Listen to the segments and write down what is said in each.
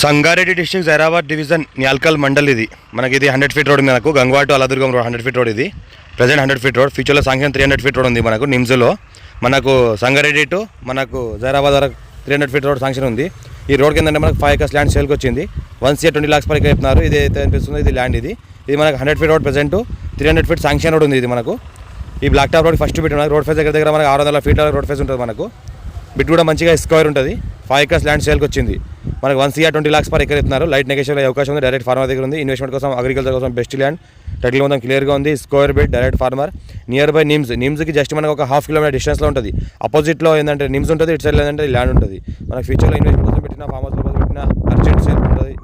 Sangareddy district Zaheerabad division Nyalkal mandal ఇది. మనకి ఇది హండ్రెడ్ ఫీట్ రోడ్ ఉంది మనకు. Gangavatu Aladurgam road hundred feet road ఇది. Present hundred feet road. ఫ్యూచర్లో sanction three hundred feet road ఉంది మనకు నిమ్స్లో. మనకు సంగారెడ్డి టు మనకు జైరాబాద్ వరకు three hundred feet road sanction ఉంది. ఈ రోడ్ కింద మనకు ఫైవ్ ఎకర్స్ ల్యాండ్ సేల్కి వచ్చింది. వన్ సియర్ ట్వంటీ లాక్స్ పైకి చెప్తున్నారు ఇది అయితే అనిపిస్తుంది. ఇది ల్యాండ్ ఇది. ఇది మనకు hundred feet road present three hundred feet sanction road ఉంది ఇది మనకు. ఈ black top road first bit మనకు రోడ్ ఫేస్ దగ్గర దగ్గర మనకు ఆరు వందల ఫీట్ రోడ్ ఫేస్ ఉంటుంది మనకు. బిట్ కూడా మంచిగా స్క్వేర్ ఉంటుంది. ఫైవ్ ఎకర్స్ ల్యాండ్ సేల్కి వచ్చింది. మనకు one CR twenty lakhs per acre ఇస్తున్నారు లైట్ నెగేషన్ అవకాశం ఉంది. డైరెక్ట్ ఫార్మర్ దగ్గర ఉంది. ఇన్వెస్ట్మెంట్ కోసం అగ్రికల్చర్ కోసం బెస్ట్ ల్యాండ్. టైటిల్ మొత్తం క్లియర్గా ఉంది. Square bit direct farmer. Near by NIMS నిమ్స్కి just మనకు ఒక హాఫ్ కిలోమీటర్ డిస్టెన్స్లో ఉంటుంది. అపోజిట్లో ఏంటంటే నిమ్స్ ఉంటుంది ఇటు సైడ్ ఏంటంటే ల్యాండ్ ఉంటుంది. మనకు ఫ్యూచర్లో ఇన్వెస్ట్మెంట్ కోసం పెట్టిన ఫార్మర్స్ కోసం పెట్టిన అర్జెంట్ సేల్ ఉంటుంది.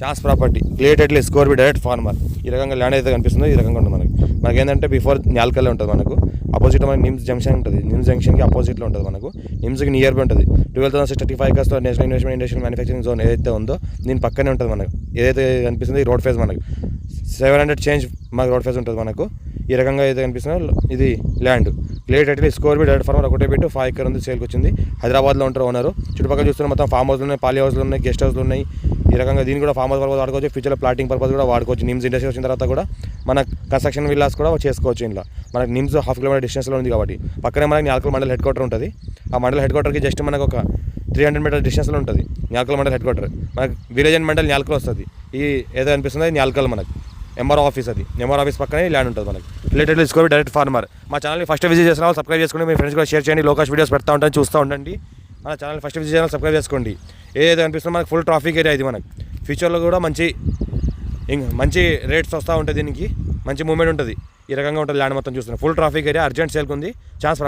Chance property clear title score bit direct farmer ఈ రకంగా ల్యాండ్ అయితే కనిపిస్తుంది. ఈ రకంగా ఉంటుంది మనకి. మనకి ఏంటంటే బిఫోర్ నాలుకల్లో ఉంటుంది మనకు. ఆపోజిట్ మనకి నిమ్స్ జంక్షన్ ఉంటుంది. నిమ్స్ జంక్షన్కి ఆపోజిట్లో ఉంటుంది మనకు. నిమ్స్కి నియర్ బై ఉంటుంది. Twelve thousand sixty five కస్తో national investment industrial manufacturing zone ఏదైతే ఉందో దీని పక్కనే ఉంటుంది మనకు. ఏదైతే కనిపిస్తుందో ఈ రోడ్ ఫేస్ మనకు. సెవెన్ హండ్రెడ్ చేంజ్ మాకు రోడ్ ఫేస్ ఉంటుంది మనకు. ఈ రకంగా అయితే కనిపిస్తుందో ఇది ల్యాండ్ క్లియర్ అయితే స్కోర్ బి డైరెక్ట్ ఫార్మర్ ఒకటే బిట్ ఫైవ్ ఎకర్ ఉంది సేల్కి వచ్చింది. హైదరాబాద్లో ఉంటారు ఓనర్ చుట్టుపక్కల చూస్తున్న మొత్తం ఫామ్ హౌస్లు ఉన్నాయి పాలీ హౌస్లు ఉన్నాయి గెస్ట్ హౌస్లు ఉన్నాయి. ఈ రకంగా దీన్ని కూడా ఫామ్ హౌస్ పర్పస్ వాడుకోవచ్చు. ఫ్యూచర్లో ప్లాటింగ్ పర్పస్ కూడా వాడుకోవచ్చు. నిమ్స్ ఇండస్ట్రీ వచ్చిన తర్వాత కూడా మన కన్స్ట్రక్షన్ విల్లాస్ కూడా చేసుకోవచ్చు ఇంట్లో మనకి నిమ్స్ హాఫ్ కిలోమీటర్ డిస్టెన్స్లో ఉంది కాబట్టి. పక్కనే మనకి న్యాల్కల్ మండల్ హెడ్ క్వార్టర్ ఉంటుంది. ఆ మండల్ హెడ్ క్వార్టర్కి జస్ట్ మనకు ఒక త్రీ హండ్రెడ్ మీటర్ డిస్టెన్స్లో ఉంటుంది న్యాల్కల్ మండల్ హెడ్ క్వార్టర్. మనకి విలేజ్ అండ్ మండల్ న్యాల్కల్ వస్తుంది. ఈ ఏదో అనిపిస్తుంది న్యాల్కల్ మనకి. ఎంఆర్ ఆఫీస్ అది. ఎంఆర్ ఆఫీస్ పక్కనే ల్యాండ్ ఉంటుంది మనకి. రిలేటెడ్ తీసుకోవాలి డైరెక్ట్ ఫార్మర్ మా ఛానల్ని ఫస్ట్ విజిట్ చేసిన వాళ్ళు సబ్స్క్రైబ్ చేసుకోండి మీ ఫ్రెండ్స్ కూడా షేర్ చేయండి. లోకాష్ వీడియోస్ పెడతా ఉంటాను చూస్తూ ఉండండి. మన ఛానల్ ఫస్ట్ విజిట్ చేసిన సబ్స్క్రైబ్ చేసుకోండి. ఏదో అనిపిస్తుందో మనకి ఫుల్ ట్రాఫిక్ ఏరియా ఇది మనకి. ఫ్యూచర్లో కూడా మంచి మంచి రేట్స్ వస్తూ ఉంటుంది దీనికి. మంచి మూమెంట్ ఉంటుంది. ఈ రకంగా ఉంటుంది ల్యాండ్ మొత్తం చూస్తున్నాం. ఫుల్ ట్రాఫిక్ ఏరియా అర్జెంట్ సేల్కి ఉంది ఛాన్స్